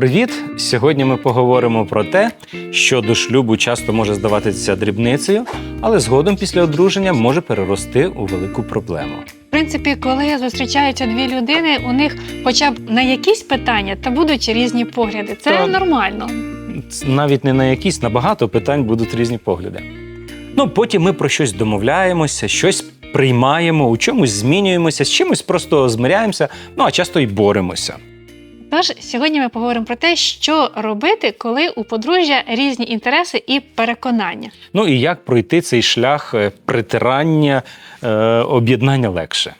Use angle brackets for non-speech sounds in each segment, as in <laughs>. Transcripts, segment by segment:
Привіт! Сьогодні ми поговоримо про те, що до шлюбу часто може здаватися дрібницею, але згодом після одруження може перерости у велику проблему. В принципі, коли зустрічаються дві людини, у них хоча б на якісь питання та будуть різні погляди. Це Так. нормально. Навіть не на якісь, на багато питань будуть різні погляди. Ну, потім ми про щось домовляємося, щось приймаємо, у чомусь змінюємося, з чимось просто змиряємося, ну а часто й боремося. Тож сьогодні ми поговоримо про те, що робити, коли у подружжя різні інтереси і переконання. Ну і як пройти цей шлях е, притирання, е, об'єднання легше.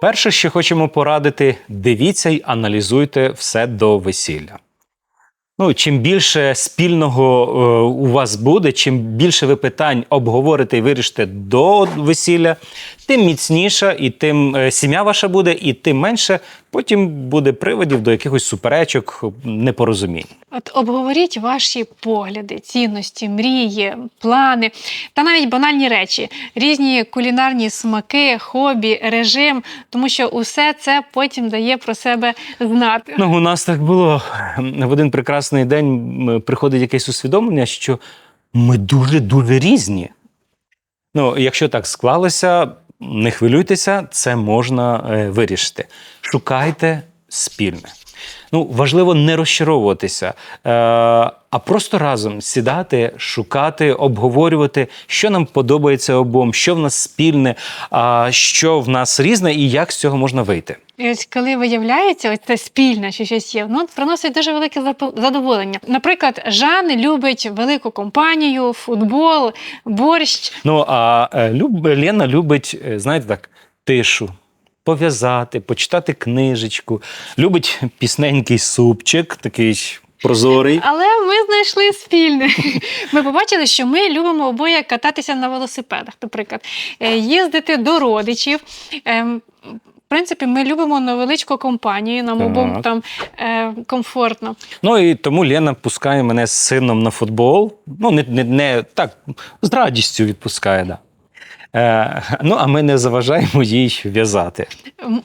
Перше, що хочемо порадити, дивіться й аналізуйте все до весілля. Ну, чим більше спільного е, у вас буде, чим більше ви питань обговорите і вирішите до весілля, тим міцніша і тим е, сім'я ваша буде, і тим менше потім буде приводів до якихось суперечок, непорозумінь. От обговоріть ваші погляди, цінності, мрії, плани та навіть банальні речі, різні кулінарні смаки, хобі, режим, тому що усе це потім дає про себе знати. Ну, у нас так було. В один прекрасний день приходить якесь усвідомлення, що ми дуже-дуже різні. Ну, якщо так склалося, не хвилюйтеся, це можна е, вирішити. Шукайте спільне. Ну, важливо не розчаровуватися, е, а просто разом сідати, шукати, обговорювати, що нам подобається обом, що в нас спільне, що в нас різне, і як з цього можна вийти. І ось коли виявляється, ось це спільне, що щось є, ну приносить дуже велике задоволення. Наприклад, Жан любить велику компанію, футбол, борщ. Ну а е, Лена любить, е, знаєте так, тишу. Пов'язати, почитати книжечку, любить пісненький супчик, такий прозорий. Але ми знайшли спільне. <laughs> Ми побачили, що ми любимо обоє кататися на велосипедах, наприклад, Е, їздити до родичів. Ем, В принципі, ми любимо невеличку компанію, нам обом там е, комфортно. Ну і тому Лена пускає мене з сином на футбол. Ну, не, не, не так, з радістю відпускає, да. Е, ну, а ми не заважаємо їй в'язати.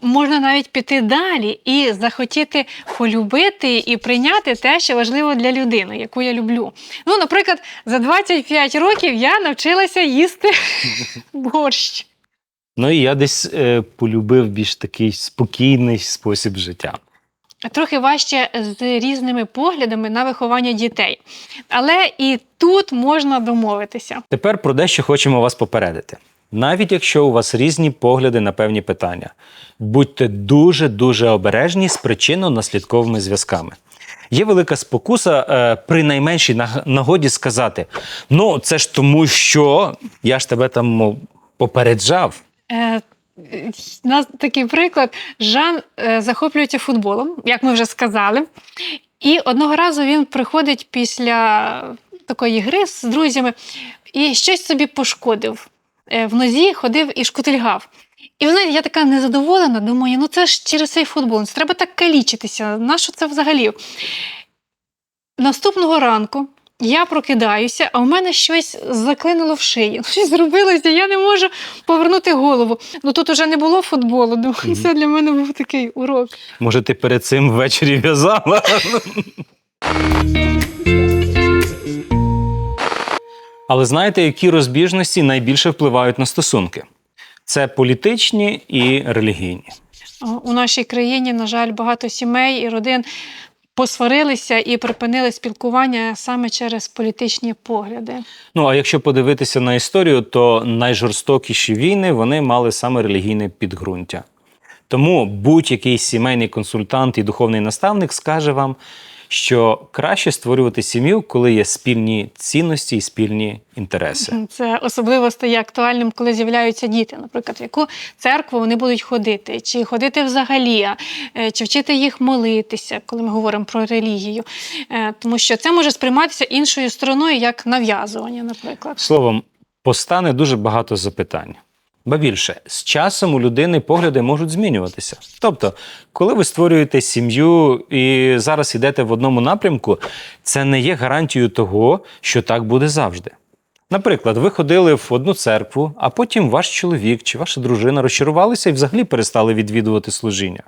Можна навіть піти далі і захотіти полюбити і прийняти те, що важливо для людини, яку я люблю. Ну, наприклад, за 25 років я навчилася їсти <laughs> борщ. Ну і я десь е, полюбив більш такий спокійний спосіб життя. Трохи важче з різними поглядами на виховання дітей. Але і тут можна домовитися. Тепер про дещо хочемо вас попередити. Навіть якщо у вас різні погляди на певні питання, будьте дуже-дуже обережні з причинно-наслідковими зв'язками. Є велика спокуса е, при найменшій нагоді сказати: ну, це ж тому, що я ж тебе там попереджав. Е, нас такий приклад. Жан е, захоплюється футболом, як ми вже сказали. І одного разу він приходить після такої гри з друзями і щось собі пошкодив. Е, В нозі ходив і шкутильгав. І ви знаєте, я така незадоволена, думаю, ну це ж через цей футбол, ну це треба так калічитися. Нащо це взагалі? Наступного ранку я прокидаюся, а у мене щось заклинило в шиї. <laughs> Щось зробилося, я не можу повернути голову. Ну тут уже не було футболу. Думаю, Мгм. це для мене був такий урок. Може, ти перед цим ввечері в'язала? <laughs> Але знаєте, які розбіжності найбільше впливають на стосунки? Це політичні і релігійні. У нашій країні, на жаль, багато сімей і родин посварилися і припинили спілкування саме через політичні погляди. Ну а якщо подивитися на історію, то найжорстокіші війни вони мали саме релігійне підґрунтя. Тому будь-який сімейний консультант і духовний наставник скаже вам, що краще створювати сім'ю, коли є спільні цінності і спільні інтереси. Це особливо стає актуальним, коли з'являються діти. Наприклад, в яку церкву вони будуть ходити, чи ходити взагалі, е, чи вчити їх молитися, коли ми говоримо про релігію. Е, Тому що це може сприйматися іншою стороною як нав'язування, наприклад. Словом, постане дуже багато запитань. Ба більше, з часом у людини погляди можуть змінюватися. Тобто, коли ви створюєте сім'ю і зараз йдете в одному напрямку, це не є гарантією того, що так буде завжди. Наприклад, ви ходили в одну церкву, а потім ваш чоловік чи ваша дружина розчарувалися і взагалі перестали відвідувати служіння.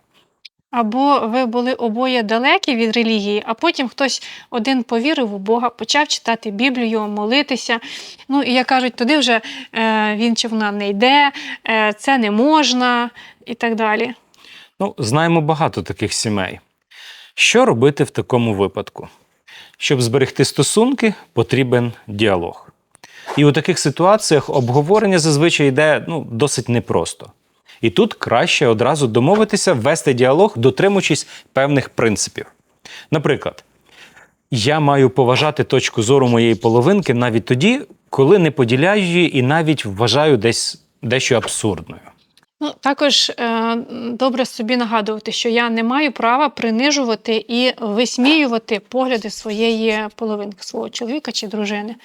Або ви були обоє далекі від релігії, а потім хтось один повірив у Бога, почав читати Біблію, молитися. Ну і як кажуть, туди вже е, він чи вона не йде, е, це не можна і так далі. Ну, знаємо багато таких сімей. Що робити в такому випадку? Щоб зберегти стосунки, потрібен діалог. І у таких ситуаціях обговорення зазвичай йде ну, досить непросто. І тут краще одразу домовитися вести діалог, дотримуючись певних принципів. Наприклад, я маю поважати точку зору моєї половинки навіть тоді, коли не поділяю її і навіть вважаю десь дещо абсурдною. Ну, також е, добре собі нагадувати, що я не маю права принижувати і висміювати погляди своєї половинки, свого чоловіка чи дружини.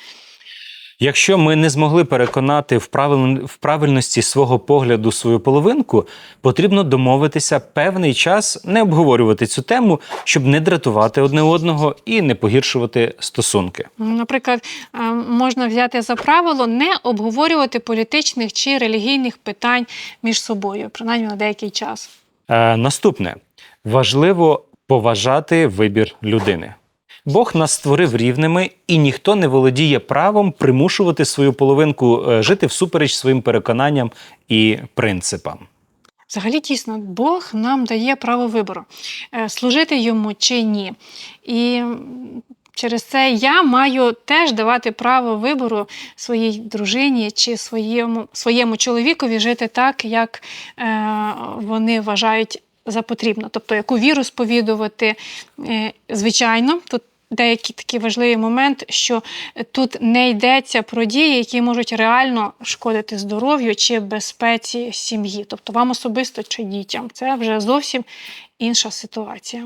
Якщо ми не змогли переконати в, правиль... в правильності свого погляду свою половинку, потрібно домовитися певний час не обговорювати цю тему, щоб не дратувати одне одного і не погіршувати стосунки. Наприклад, е, можна взяти за правило не обговорювати політичних чи релігійних питань між собою, принаймні на деякий час. Е, наступне важливо поважати вибір людини. Бог нас створив рівними, і ніхто не володіє правом примушувати свою половинку е, жити всупереч своїм переконанням і принципам. Взагалі, дійсно, Бог нам дає право вибору, е, служити йому чи ні. І через це я маю теж давати право вибору своїй дружині чи своєму, своєму чоловікові жити так, як е, вони вважають за потрібно. Тобто, яку віру сповідувати. Е, звичайно, тут деякий такий важливий момент, що тут не йдеться про дії, які можуть реально шкодити здоров'ю чи безпеці сім'ї, тобто вам особисто чи дітям. Це вже зовсім інша ситуація.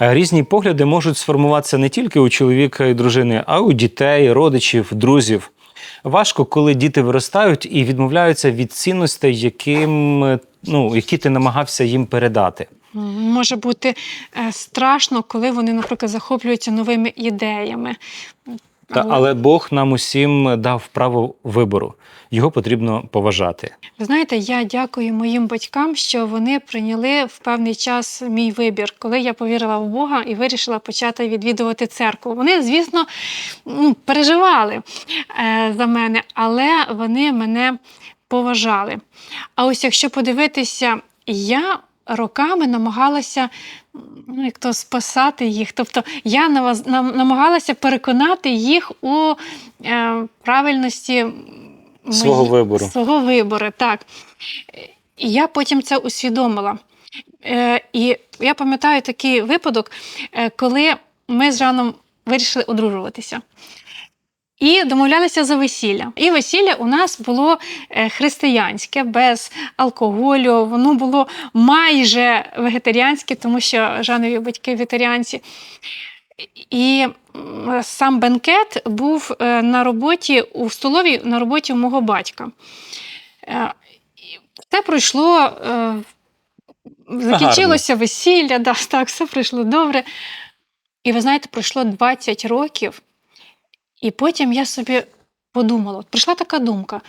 Різні погляди можуть сформуватися не тільки у чоловіка і дружини, а й у дітей, родичів, друзів. Важко, коли діти виростають і відмовляються від цінностей, яким, ну, які ти намагався їм передати. Може бути е, страшно, коли вони, наприклад, захоплюються новими ідеями. Та, Але- але Бог нам усім дав право вибору. Його потрібно поважати. Ви знаєте, я дякую моїм батькам, що вони прийняли в певний час мій вибір, коли я повірила в Бога і вирішила почати відвідувати церкву. Вони, звісно, ну, переживали е, за мене, але вони мене поважали. А ось якщо подивитися, я роками намагалася. Ну, як то спасати їх. Тобто я намагалася переконати їх у е, правильності Свого вибору. Свого вибору, так. І я потім це усвідомила. Е, і я пам'ятаю такий випадок, е, коли ми з Жаном вирішили одружуватися. І домовлялися за весілля. І весілля у нас було е, християнське, без алкоголю. Воно було майже вегетаріанське, тому що Жанові батьки вегетаріанці. І сам бенкет був е, на роботі у столовій на роботі у мого батька. Е, Все пройшло, закінчилося весілля, да, так, все пройшло добре. І ви знаєте, пройшло 20 років, і потім я собі подумала: от прийшла така думка: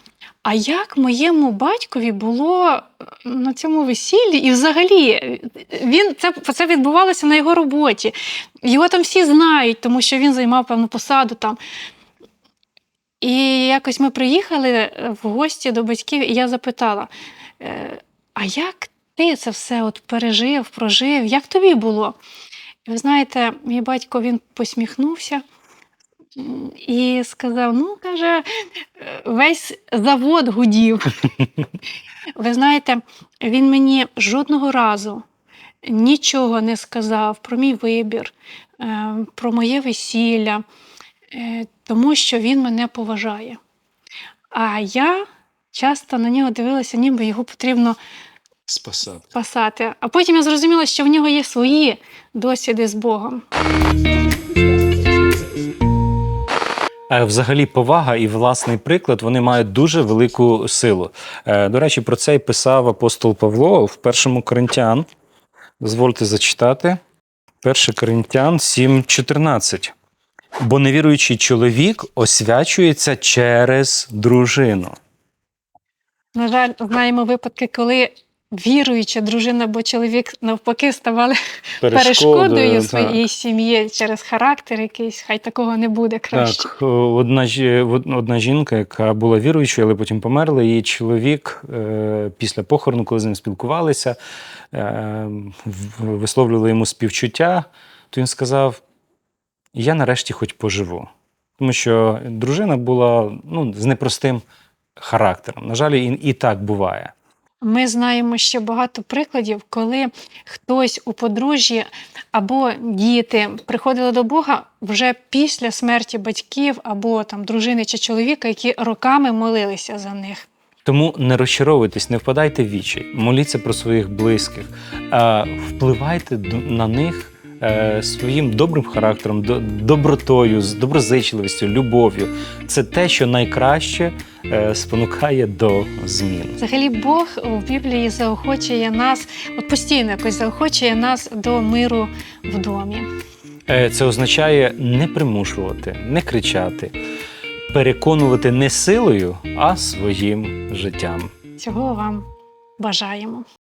а як моєму батькові було е, на цьому весіллі? І взагалі е, він це, це відбувалося на його роботі. Його там всі знають, тому що він займав певну посаду там. І якось ми приїхали е, в гості до батьків, і я запитала: «Е, а як ти це все от пережив, прожив? Як тобі було? І ви знаєте, мій батько він посміхнувся і сказав: ну, каже, «е, весь завод гудів. <laughs> Ви знаєте, він мені жодного разу нічого не сказав про мій вибір, е, про моє весілля, е, тому що він мене поважає. А я часто на нього дивилася, ніби його потрібно Спасати. спасати. А потім я зрозуміла, що в нього є свої досвіди з Богом. Е, Взагалі, повага і власний приклад вони мають дуже велику силу. Е, До речі, про це й писав апостол Павло в першому Коринтян. Дозвольте зачитати. 1 Коринтян 7,14. Бо невіруючий чоловік освячується через дружину. На жаль, знаємо випадки, коли віруюча дружина або чоловік навпаки ставали <laughs> перешкодою так. своїй сім'ї через характер якийсь. Хай такого не буде краще. Так, одна, одна жінка, яка була віруючою, але потім померла, її чоловік е, після похорону, коли з ним спілкувалися, е, висловлювали йому співчуття, то він сказав: Я нарешті хоч поживу. Тому що дружина була ну, з непростим характером. На жаль, і, і так буває. Ми знаємо ще багато прикладів, коли хтось у подружжі або діти приходили до Бога вже після смерті батьків або там дружини чи чоловіка, які роками молилися за них. Тому не розчаровуйтесь, не впадайте в вічі, моліться про своїх близьких, впливайте на них е, своїм добрим характером, до- добротою, з доброзичливістю, любов'ю. Це те, що найкраще е, спонукає до змін. Взагалі, Бог у Біблії заохочує нас, от постійно якось заохочує нас до миру в домі. Е, Це означає не примушувати, не кричати, переконувати не силою, а своїм життям. Цього вам бажаємо.